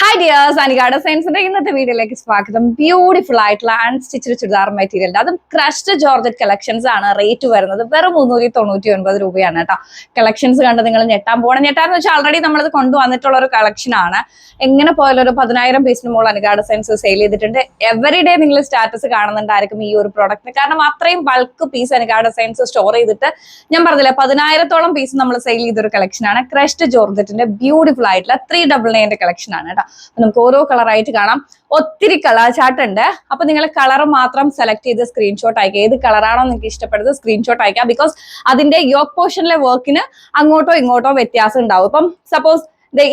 Hi dears അനികാട സയൻസിന്റെ ഇന്നത്തെ വീഡിയോയിലേക്ക് സ്വാഗതം. ബ്യൂട്ടിഫുൾ ആയിട്ടുള്ള അൺസ്റ്റിച്ചഡ് ചുരിദാർ മെറ്റീരിയൽ അതും ക്രഷ്ഡ് ജോർജറ്റ് കളക്ഷൻസ് ആണ് റേറ്റ് വരുന്നത്. വെറും മുന്നൂറ്റി തൊണ്ണൂറ്റി ഒൻപത് രൂപയാണ് കേട്ടോ. കളക്ഷൻസ് കണ്ട് നിങ്ങൾ ഞെട്ടാൻ പോകണം. ഞെട്ടാന്ന് വെച്ചാൽ ആൾറെഡി നമ്മളത് കൊണ്ടുവന്നിട്ടുള്ള ഒരു കളക്ഷൻ ആണ്. എങ്ങനെ പോയാലും ഒരു പതിനായിരം പീസിന് മുകളിൽ അനികാട സയൻസ് സെയിൽ ചെയ്തിട്ടുണ്ട്. എവറി ഡേ നിങ്ങൾ സ്റ്റാറ്റസ് കാണുന്നുണ്ടായിരിക്കും ഈ ഒരു പ്രോഡക്റ്റിന് കാരണം അത്രയും ബൾക്ക് പീസ് അനികാട സയൻസ് സ്റ്റോർ ചെയ്തിട്ട് ഞാൻ പറഞ്ഞില്ലേ പതിനായിരത്തോളം പീസ് നമ്മൾ സെയിൽ ചെയ്തൊരു കളക്ഷൻ ആണ്. ക്രഷ്ഡ് ജോർജറ്റിന്റെ ബ്യൂട്ടിഫുൾ ആയിട്ടുള്ള ത്രീ ഡബിൾ നയന്റെ കളക്ഷൻ ആണ് കേട്ടോ. നമുക്ക് ഓരോ കളറായിട്ട് കാണാം. ഒത്തിരി കളർ ചാർട്ട് ഉണ്ട്. അപ്പൊ നിങ്ങൾ കളർ മാത്രം സെലക്ട് ചെയ്ത് സ്ക്രീൻഷോട്ട് അയക്കുക. ഏത് കളറാണോ നിങ്ങൾക്ക് ഇഷ്ടപ്പെടുന്നത് സ്ക്രീൻഷോട്ട് അയക്കുക. ബിക്കോസ് അതിന്റെ യോക്ക് പോർഷനിലെ വർക്കിന് അങ്ങോട്ടോ ഇങ്ങോട്ടോ വ്യത്യാസം ഉണ്ടാവും. ഇപ്പം സപ്പോസ്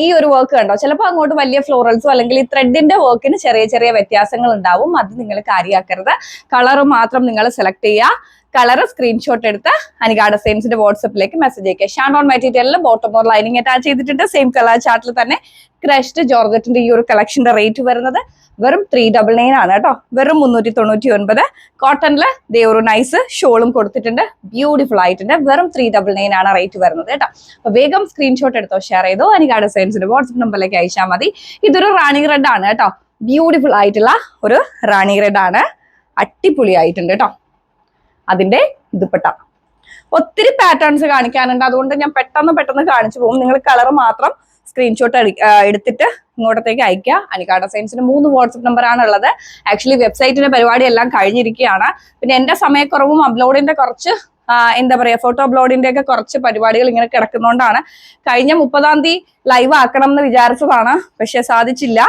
ഈ ഒരു വർക്ക് കണ്ടോ? ചിലപ്പോൾ അങ്ങോട്ട് വലിയ ഫ്ലോറൽസോ അല്ലെങ്കിൽ ഈ ത്രെഡിന്റെ വർക്കിന് ചെറിയ ചെറിയ വ്യത്യാസങ്ങൾ ഉണ്ടാവും. അത് നിങ്ങൾ കാര്യമാക്കരുത്. കളർ മാത്രം നിങ്ങൾ സെലക്ട് ചെയ്യുക. കളർ സ്ക്രീൻഷോട്ട് എടുത്ത് അനികാട സെയിംസിന്റെ വാട്സപ്പിലേക്ക് മെസ്സേജ് അയക്കുക. ഷാൻഡോൺ മെറ്റീരിയലിൽ ബോട്ടം ഓർ ലൈനിങ് അറ്റാച്ച് ചെയ്തിട്ടുണ്ട്. സെയിം കളർ ചാർട്ടിൽ തന്നെ ക്രഷ്ഡ് ജോർജറ്റിന്റെ ഈ ഒരു കളക്ഷന്റെ റേറ്റ് വരുന്നത് വെറും ത്രീ ഡബിൾ നയൻ ആണ് കേട്ടോ. വെറും മുന്നൂറ്റി തൊണ്ണൂറ്റി ഒൻപത് കോട്ടണിൽ ദേ ഒരു നൈസ് ഷോളും കൊടുത്തിട്ടുണ്ട്. ബ്യൂട്ടിഫുൾ ആയിട്ടുണ്ട്. വെറും ത്രീ ഡബിൾ നയൻ ആണ് റേറ്റ് വരുന്നത് കേട്ടോ. അപ്പൊ വേഗം സ്ക്രീൻഷോട്ട് എടുത്തോ ഷെയർ ചെയ്തോ അനികാട സെയിംസിന്റെ വാട്സപ്പ് നമ്പറിലേക്ക് അയച്ചാൽ മതി. ഇതൊരു റാണി റെഡ് ആണ് കേട്ടോ. ബ്യൂട്ടിഫുൾ ആയിട്ടുള്ള ഒരു റാണി റെഡ് ആണ്. അടിപൊളി ആയിട്ടുണ്ട് കേട്ടോ. അതിന്റെ ദുപ്പട്ട ഒത്തിരി പാറ്റേൺസ് കാണിക്കാനുണ്ട്. അതുകൊണ്ട് ഞാൻ പെട്ടെന്ന് പെട്ടെന്ന് കാണിച്ചു പോകും. നിങ്ങൾ കളർ മാത്രം സ്ക്രീൻഷോട്ട് എടുത്തിട്ട് ഇങ്ങോട്ടത്തേക്ക് അയക്കുക അനിക്കാട സയൻസിന് മൂന്ന് വാട്സപ്പ് നമ്പർ ആണ് ഉള്ളത്. ആക്ച്വലി വെബ്സൈറ്റിന്റെ പരിപാടി എല്ലാം കഴിഞ്ഞിരിക്കുകയാണ്. പിന്നെ എന്റെ സമയക്കുറവും അപ്ലോഡിന്റെ കുറച്ച് എന്താ പറയാ ഫോട്ടോ അപ്ലോഡിന്റെ ഒക്കെ കുറച്ച് പരിപാടികൾ ഇങ്ങനെ കിടക്കുന്നോണ്ടാണ്. കഴിഞ്ഞ മുപ്പതാം തീയതി ലൈവ് ആക്കണം എന്ന് വിചാരിച്ചതാണ്. പക്ഷെ സാധിച്ചില്ല.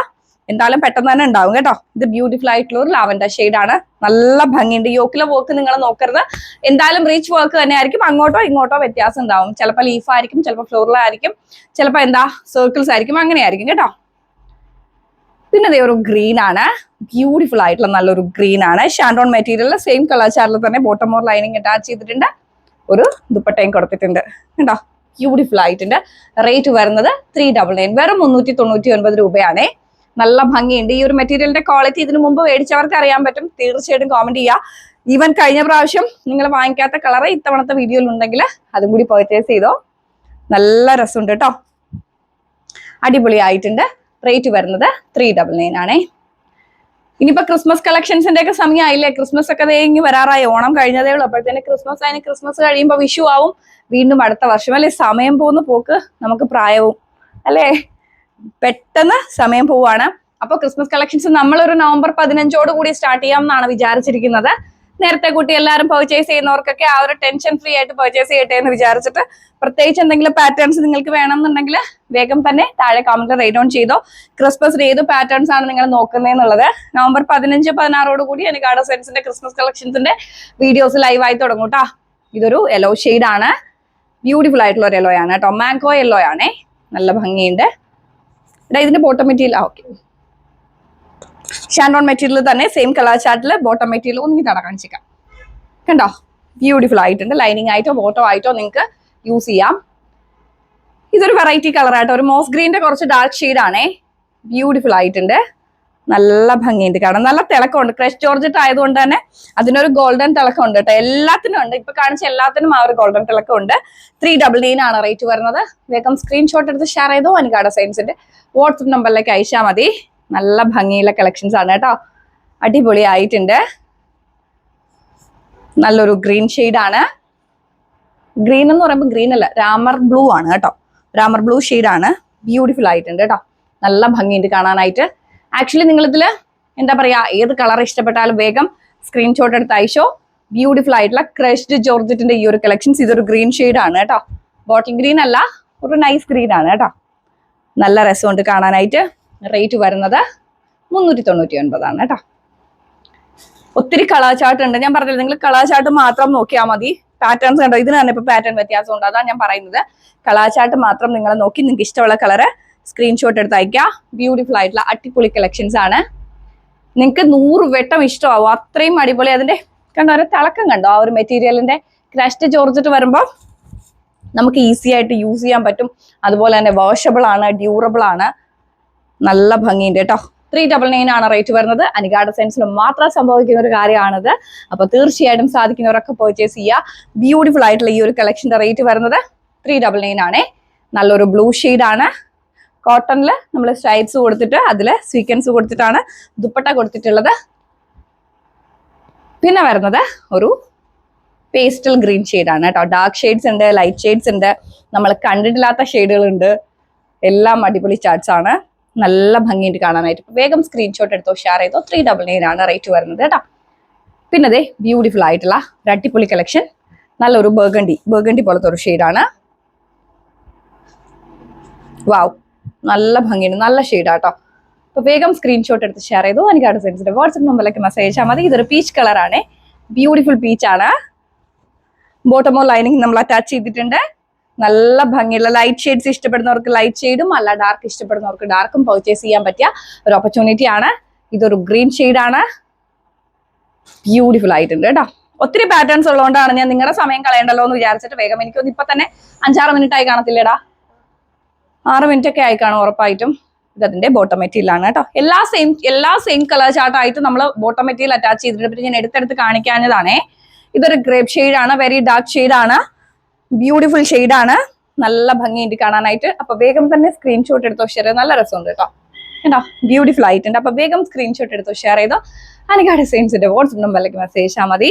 എന്തായാലും പെട്ടെന്ന് തന്നെ ഉണ്ടാവും കേട്ടോ. ഇത് ബ്യൂട്ടിഫുൾ ആയിട്ടുള്ള ഒരു ലാവൻഡർ ആണ്. നല്ല ഭംഗിയുണ്ട്. യോക്കിലെ വർക്ക് നിങ്ങൾ നോക്കരുത്. എന്തായാലും റീച്ച് വർക്ക് തന്നെ ആയിരിക്കും അങ്ങോട്ടോ ഇങ്ങോട്ടോ വ്യത്യാസം ഉണ്ടാവും. ചിലപ്പോൾ ലീഫ് ആയിരിക്കും ചിലപ്പോൾ ഫ്ലോറൽ ആയിരിക്കും ചിലപ്പോൾ എന്താ സർക്കിൾസ് ആയിരിക്കും അങ്ങനെയായിരിക്കും കേട്ടോ. പിന്നെ അതേ ഒരു ഗ്രീൻ ആണ്. ബ്യൂട്ടിഫുൾ ആയിട്ടുള്ള നല്ലൊരു ഗ്രീൻ ആണ്. ഷാൻഡോൺ മെറ്റീരിയൽ സെയിം കളർ ചാർട്ടിൽ തന്നെ ബോട്ടം മോർ ലൈനിങ് അറ്റാച്ച് ചെയ്തിട്ടുണ്ട്. ഒരു ദുപ്പട്ടയും കൊടുത്തിട്ടുണ്ട് കേട്ടോ. ബ്യൂട്ടിഫുൾ ആയിട്ടുണ്ട്. റേറ്റ് വരുന്നത് ത്രീ ഡബിൾ നയൻ വെറും മുന്നൂറ്റി തൊണ്ണൂറ്റി ഒൻപത് രൂപയാണേ. നല്ല ഭംഗിയുണ്ട്. ഈ ഒരു മെറ്റീരിയലിന്റെ ക്വാളിറ്റി ഇതിനു മുമ്പ് മേടിച്ചവർക്ക് അറിയാൻ പറ്റും. തീർച്ചയായിട്ടും കോമന്റ് ചെയ്യുക ഈവൻ കഴിഞ്ഞ പ്രാവശ്യം നിങ്ങൾ വാങ്ങിക്കാത്ത കളർ ഇത്തവണത്തെ വീഡിയോയിൽ ഉണ്ടെങ്കിൽ അതും കൂടി പർച്ചേസ് ചെയ്തോ. നല്ല രസമുണ്ട് കേട്ടോ. അടിപൊളിയായിട്ടുണ്ട്. റേറ്റ് വരുന്നത് ത്രീ ഡബിൾ നയൻ ആണേ. ഇനിയിപ്പോ ക്രിസ്മസ് കളക്ഷൻസിന്റെ ഒക്കെ സമയമായില്ലേ? ക്രിസ്മസ് ഒക്കെ ദേ ഇങ്ങ് വരാറായി. ഓണം കഴിഞ്ഞതേ ഉള്ളൂ. അപ്പോഴത്തേന് ക്രിസ്മസ് അതിന് ക്രിസ്മസ് കഴിയുമ്പോൾ വിഷു ആവും. വീണ്ടും അടുത്ത വർഷം. അല്ലെ? സമയം പോകുന്ന. പോക്ക് നമുക്ക് പ്രായവും. അല്ലേ? പെട്ടെന്ന് സമയം പോവാണ്. അപ്പോൾ ക്രിസ്മസ് കളക്ഷൻസ് നമ്മളൊരു നവംബർ പതിനഞ്ചോട് കൂടി സ്റ്റാർട്ട് ചെയ്യാം എന്നാണ് വിചാരിച്ചിരിക്കുന്നത്. നേരത്തെ കൂട്ടി എല്ലാവരും പർച്ചേസ് ചെയ്യുന്നവർക്കൊക്കെ ആ ഒരു ടെൻഷൻ ഫ്രീ ആയിട്ട് പർച്ചേസ് ചെയ്യട്ടെ എന്ന് വിചാരിച്ചിട്ട് പ്രത്യേകിച്ച് എന്തെങ്കിലും പാറ്റേൺസ് നിങ്ങൾക്ക് വേണമെന്നുണ്ടെങ്കിൽ വേഗം തന്നെ താഴെ കമന്റിൽ റൈറ്റ് ഓൺ ചെയ്തോ. ക്രിസ്മസ് ഏത് പാറ്റേൺസ് ആണ് നിങ്ങൾ നോക്കുന്നതെന്നുള്ളത് നവംബർ പതിനഞ്ച് പതിനാറോട് കൂടി എനിക്ക് ആടോ സെൻസിന്റെ ക്രിസ്മസ് കളക്ഷൻസിന്റെ വീഡിയോസ് ലൈവായി തുടങ്ങും കേട്ടോ ഇതൊരു യെല്ലോ ആണ്. ബ്യൂട്ടിഫുൾ ആയിട്ടുള്ള ഒരു യെല്ലോ ആണ് കേട്ടോ യെല്ലോ ആണേ. നല്ല ഭംഗിയുണ്ട്. എടാ ഇതിന്റെ ബോട്ടം മെറ്റീരിയൽ ആ ഓക്കെ ഷാൻഡോൺ മെറ്റീരിയൽ തന്നെ സെയിം കളർ ചാർട്ടിൽ ബോട്ടം മെറ്റീരിയൽ ഒന്നി തട കാണിച്ചേക്കാം. കണ്ടോ? ബ്യൂട്ടിഫുൾ ആയിട്ടുണ്ട്. ലൈനിങ് ആയിട്ടോ ബോട്ടോ ആയിട്ടോ നിങ്ങൾക്ക് യൂസ് ചെയ്യാം. ഇതൊരു വെറൈറ്റി കളർ ആയിട്ടോ ഒരു മോസ് ഗ്രീന്റെ കുറച്ച് ഡാർക്ക് ആണേ. ബ്യൂട്ടിഫുൾ ആയിട്ടുണ്ട്. നല്ല ഭംഗിയുണ്ട് കാണാൻ. നല്ല തിളക്കമുണ്ട്. ക്രഷ് ജോർജറ്റ് ആയതുകൊണ്ട് തന്നെ അതിനൊരു ഗോൾഡൻ തിളക്കമുണ്ട് കേട്ടോ. എല്ലാത്തിനും ഉണ്ട്. ഇപ്പൊ കാണിച്ച എല്ലാത്തിനും ആ ഒരു ഗോൾഡൻ തിളക്കമുണ്ട്. ത്രീ ഡബിൾ ആണ് റേറ്റ് വരുന്നത്. വേഗം സ്ക്രീൻഷോട്ട് എടുത്ത് ഷെയർ ചെയ്തോ അനികാട സയൻസിന്റെ വാട്സപ്പ് നമ്പറിലേക്ക് അയച്ചാൽ മതി. നല്ല ഭംഗിയുള്ള കളക്ഷൻസ് ആണ് കേട്ടോ. അടിപൊളി ആയിട്ടുണ്ട് നല്ലൊരു ഗ്രീൻ ആണ്. ഗ്രീൻ എന്ന് പറയുമ്പോൾ ഗ്രീൻ അല്ല രാമർ ബ്ലൂ ആണ് കേട്ടോ. രാമർ ബ്ലൂ ആണ്. ബ്യൂട്ടിഫുൾ ആയിട്ടുണ്ട് കേട്ടോ. നല്ല ഭംഗിയുണ്ട് കാണാനായിട്ട്. ആക്ച്വലി നിങ്ങൾ നിങ്ങളിതിൽ എന്താ പറയാ ഏത് കളർ ഇഷ്ടപ്പെട്ടാലും വേഗം സ്ക്രീൻഷോട്ട് എടുത്ത് അയച്ചോ. ബ്യൂട്ടിഫുൾ ആയിട്ടുള്ള ക്രഷ്ഡ് ജോർജറ്റിന്റെ ഈ ഒരു കളക്ഷൻസ് ഇതൊരു ഗ്രീൻ ഷെയ്ഡ് ആണ് കേട്ടോ. ബോട്ടിൽ ഗ്രീൻ അല്ല ഒരു നൈസ് ഗ്രീൻ ആണ് കേട്ടോ. നല്ല രസമുണ്ട് കാണാനായിട്ട്. റേറ്റ് വരുന്നത് മുന്നൂറ്റി തൊണ്ണൂറ്റി ഒൻപതാണ് കേട്ടോ. ഒത്തിരി കളർ ചാർട്ട് ഉണ്ട്. ഞാൻ പറഞ്ഞില്ല നിങ്ങൾ കളർ ചാർട്ട് മാത്രം നോക്കിയാൽ മതി. പാറ്റേൺസ് കണ്ടോ? ഇതിന് തന്നെ ഇപ്പൊ പാറ്റേൺ വ്യത്യാസം ഉണ്ട് അതാണ് ഞാൻ പറയുന്നത്. കളർ ചാർട്ട് മാത്രം നിങ്ങൾ നോക്കി നിങ്ങൾക്ക് ഇഷ്ടമുള്ള കളറ് സ്ക്രീൻഷോട്ട് എടുത്ത് അയക്കുക ബ്യൂട്ടിഫുൾ ആയിട്ടുള്ള അടിപൊളി കളക്ഷൻസ് ആണ്. നിങ്ങൾക്ക് നൂറ് വെട്ടം ഇഷ്ടമാവും. അത്രയും അടിപൊളി. അതിന്റെ കണ്ടോ ഒരു തിളക്കം കണ്ടോ? ആ ഒരു മെറ്റീരിയലിന്റെ ക്രഷ്ഡ് ചോർച്ചിട്ട് വരുമ്പോൾ നമുക്ക് ഈസി ആയിട്ട് യൂസ് ചെയ്യാൻ പറ്റും. അതുപോലെ തന്നെ വാഷബിൾ ആണ് ഡ്യൂറബിൾ ആണ്. നല്ല ഭംഗിയുണ്ട് കേട്ടോ. ത്രീ ഡബിൾ നയൻ ആണ് റേറ്റ് വരുന്നത്. അനികാട സെൻസിൽ മാത്രം സംഭവിക്കുന്ന ഒരു കാര്യമാണിത്. അപ്പൊ തീർച്ചയായിട്ടും സാധിക്കുന്നവരൊക്കെ പർച്ചേസ് ചെയ്യുക. ബ്യൂട്ടിഫുൾ ആയിട്ടുള്ള ഈ ഒരു കളക്ഷന്റെ റേറ്റ് വരുന്നത് ത്രീ ഡബിൾ നയൻ ആണേ. നല്ലൊരു ബ്ലൂ ആണ്. കോട്ടണിൽ നമ്മൾ സ്ട്രൈപ്സ് കൊടുത്തിട്ട് അതിൽ സ്വീക്വൻസ് കൊടുത്തിട്ടാണ് ദുപ്പട്ട കൊടുത്തിട്ടുള്ളത്. പിന്നെ വരുന്നത് ഒരു പേസ്റ്റൽ ഗ്രീൻ ആണ് കേട്ടോ. ഡാർക്ക് ഷെയ്ഡ്സ് ഉണ്ട് ലൈറ്റ് ഷെയ്ഡ്സ് ഉണ്ട്. നമ്മൾ കണ്ടിട്ടില്ലാത്ത ഷെയ്ഡുകൾ ഉണ്ട് എല്ലാം അടിപൊളി ചാർട്സ് ആണ്. നല്ല ഭംഗിയായിട്ട് കാണാനായിട്ട്. വേഗം സ്ക്രീൻഷോട്ട് എടുത്തോ ഷെയർ ചെയ്തോ. ത്രീ ഡബിൾ നയൻ ആണ് റേറ്റ് വരുന്നത് കേട്ടോ. പിന്നെ അതെ ബ്യൂട്ടിഫുൾ ആയിട്ടുള്ള ഒരു അടിപൊളി കളക്ഷൻ നല്ലൊരു ബർഗണ്ടി ബർഗണ്ടി പോലത്തെ ഒരു ഷെയ്ഡാണ് വാവ് നല്ല ഭംഗിയുണ്ട് നല്ല ഷെയ്ഡാട്ടോ അപ്പൊ വേഗം സ്ക്രീൻഷോട്ട് എടുത്ത് ഷെയർ ചെയ്തു. എനിക്ക് അടുത്ത സെൻസിന്റെ വാട്സപ്പ് നമ്പറിലേക്ക് മെസ്സേജ് അയച്ചാൽ മതി. ഇതൊരു പീച്ച് കളറാണ് ബ്യൂട്ടിഫുൾ പീച്ച് ആണ്. ബോട്ടമോ ലൈനിങ് നമ്മൾ അറ്റാച്ച് ചെയ്തിട്ടുണ്ട്. നല്ല ഭംഗിയുള്ള ലൈറ്റ് ഷെയ്ഡ്സ് ഇഷ്ടപ്പെടുന്നവർക്ക് ലൈറ്റ് ഷെയ്ഡും അല്ല ഡാർക്ക് ഇഷ്ടപ്പെടുന്നവർക്ക് ഡാർക്കും പർച്ചേസ് ചെയ്യാൻ പറ്റിയ ഒരു ഓപ്പർച്യൂണിറ്റി ആണ്. ഇതൊരു ഗ്രീൻ ആണ്. ബ്യൂട്ടിഫുൾ ആയിട്ടുണ്ട് കേട്ടോ ഒത്തിരി പാറ്റേൺസ് ഉള്ളതുകൊണ്ടാണ് ഞാൻ നിങ്ങളുടെ സമയം കളയണ്ടല്ലോ എന്ന് വിചാരിച്ചിട്ട് വേഗം എനിക്കൊന്ന് ഇപ്പൊ തന്നെ അഞ്ചാറ് മിനിറ്റ് ആയി കാണത്തില്ലേടാ. ആറ് മിനിറ്റ് ഒക്കെ ആയി കാണും ഉറപ്പായിട്ടും ഇത് അതിന്റെ ബോട്ടം മെറ്റീരിയൽ ആണ് കേട്ടോ എല്ലാ സെയിം എല്ലാ സെയിം കളർ ചാർട്ടായിട്ട് നമ്മൾ ബോട്ടം മെറ്റീരിയൽ അറ്റാച്ച് ചെയ്തിട്ട് പിന്നെ ഞാൻ എടുത്തെടുത്ത് കാണിക്കാഞ്ഞതാണേ. ഇതൊരു ഗ്രേപ്പ് ആണ് വെരി ഡാർക്ക് ആണ്. ബ്യൂട്ടിഫുൾ ആണ്. നല്ല ഭംഗിയുണ്ട് കാണാനായിട്ട്. അപ്പൊ വേഗം തന്നെ സ്ക്രീൻഷോട്ട് എടുത്തോ ഷെയർ നല്ല രസമുണ്ട് കേട്ടോ കേട്ടോ ബ്യൂട്ടിഫുൾ ആയിട്ടുണ്ട്. അപ്പൊ വേഗം സ്ക്രീൻഷോട്ട് എടുത്തോ ഷെയർ ചെയ്തോ. എനിക്ക് ഡിസൈൻസിന്റെ വാട്സപ്പ് നമ്പറിലേക്ക് മെസ്സേജ് ചെയ്താൽ മതി.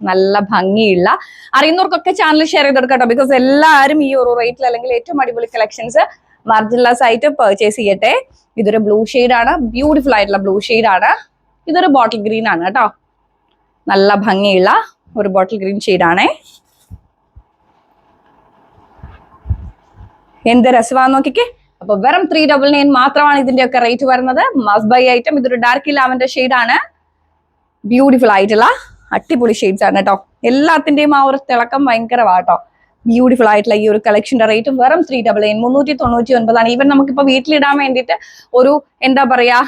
നല്ല ഭംഗിയുള്ള അറിയുന്നവർക്കൊക്കെ ചാനൽ ഷെയർ ചെയ്തെടുക്കാം കേട്ടോ ബിക്കോസ് എല്ലാവരും ഈ ഒരു റേറ്റിൽ അല്ലെങ്കിൽ ഏറ്റവും അടിപൊളി കളക്ഷൻസ് മാർജിൻലെസ് ആയിട്ട് പർച്ചേസ് ചെയ്യട്ടെ. ഇതൊരു ബ്ലൂ ആണ്. ബ്യൂട്ടിഫുൾ ആയിട്ടുള്ള ബ്ലൂ ആണ്. ഇതൊരു ബോട്ടിൽ ഗ്രീൻ ആണ് കേട്ടോ. നല്ല ഭംഗിയുള്ള ഒരു ബോട്ടിൽ ഗ്രീൻ ആണേ. എന്ത് രസമാണെന്ന് നോക്കിക്കേ. അപ്പൊ വെറും ത്രീ ഡബിൾ നയൻ മാത്രമാണ് ഇതിന്റെ ഒക്കെ റേറ്റ് വരുന്നത്. മസ് ബൈ ഐറ്റം ഇതൊരു ഡാർക്ക് ലാവൻഡർ ആണ്. ബ്യൂട്ടിഫുൾ ആയിട്ടുള്ള അടിപൊളി ഷെയ്ഡ്സ് ആണ് കേട്ടോ. എല്ലാത്തിന്റെയും ആ ഒരു തിളക്കം ഭയങ്കരമാട്ടോ ബ്യൂട്ടിഫുൾ ആയിട്ടുള്ള ഈ ഒരു കളക്ഷന്റെ റേറ്റും വെറും ത്രീ ഡബിൾ നയൻ മുന്നൂറ്റി തൊണ്ണൂറ്റി ഒൻപതാണ്. ഈവൻ നമുക്കിപ്പോൾ വീട്ടിലിടാൻ വേണ്ടിയിട്ട് ഒരു എന്താ പറയാ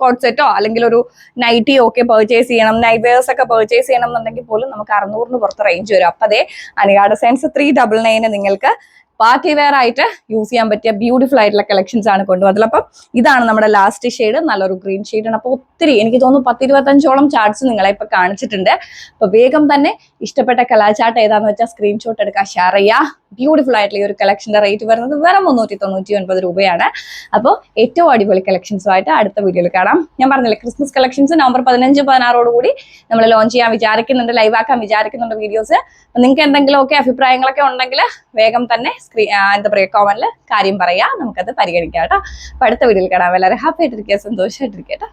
കോട്ട് സെറ്റോ അല്ലെങ്കിൽ ഒരു നൈറ്റിയോ ഒക്കെ പർച്ചേസ് ചെയ്യണം വെയർസ് ഒക്കെ പർച്ചേസ് ചെയ്യണം എന്നുണ്ടെങ്കിൽ പോലും നമുക്ക് അറുന്നൂറിന് പുറത്ത് റേഞ്ച് വരും. അപ്പൊ അതേ അനികാട സയൻസ് ത്രീ ഡബിൾ നയന് നിങ്ങൾക്ക് പാർട്ടി വെയർ ആയിട്ട് യൂസ് ചെയ്യാൻ പറ്റിയ ബ്യൂട്ടിഫുൾ ആയിട്ടുള്ള കളക്ഷൻസ് ആണ് കൊണ്ടുവന്നത്. അപ്പം ഇതാണ് നമ്മുടെ ലാസ്റ്റ് ഷെയ്ഡ് നല്ലൊരു ഗ്രീൻ ആണ്. അപ്പോൾ ഒത്തിരി എനിക്ക് തോന്നുന്നു പത്ത് ഇരുപത്തഞ്ചോളം ചാർട്ട്സ് നിങ്ങളെ ഇപ്പൊ കാണിച്ചിട്ടുണ്ട്. അപ്പൊ വേഗം തന്നെ ഇഷ്ടപ്പെട്ട കലാചാർട്ട് ഏതാന്ന് വെച്ചാൽ സ്ക്രീൻഷോട്ട് എടുക്കാം ഷെയർ ചെയ്യുക ബ്യൂട്ടിഫുൾ ആയിട്ടുള്ള ഈ ഒരു കളക്ഷന്റെ റേറ്റ് വരുന്നത് വെറും മുന്നൂറ്റി തൊണ്ണൂറ്റി ഒൻപത് രൂപയാണ്. അപ്പോൾ ഏറ്റവും അടിപൊളി കളക്ഷൻസുമായിട്ട് അടുത്ത വീഡിയോയിൽ കാണാം. ഞാൻ പറഞ്ഞില്ലേ ക്രിസ്മസ് കളക്ഷൻസ് നവംബർ പതിനഞ്ച് പതിനാറോട് കൂടി നമ്മൾ ലോഞ്ച് ചെയ്യാൻ വിചാരിക്കുന്നുണ്ട് ലൈവ് ആക്കാൻ വിചാരിക്കുന്നുണ്ട് വീഡിയോസ് നിങ്ങൾക്ക് എന്തെങ്കിലുമൊക്കെ അഭിപ്രായങ്ങളൊക്കെ ഉണ്ടെങ്കിൽ വേഗം തന്നെ സ്ക്രീൻ എന്താ പറയുക കോമന്റിൽ കാര്യം പറയാം. നമുക്കത് പരിഗണിക്കാം കേട്ടോ. അപ്പോൾ അടുത്ത വീഡിയോയിൽ കാണാം. എല്ലാവരും ഹാപ്പി ആയിട്ടിരിക്കുക സന്തോഷമായിട്ടിരിക്കുക കേട്ടോ.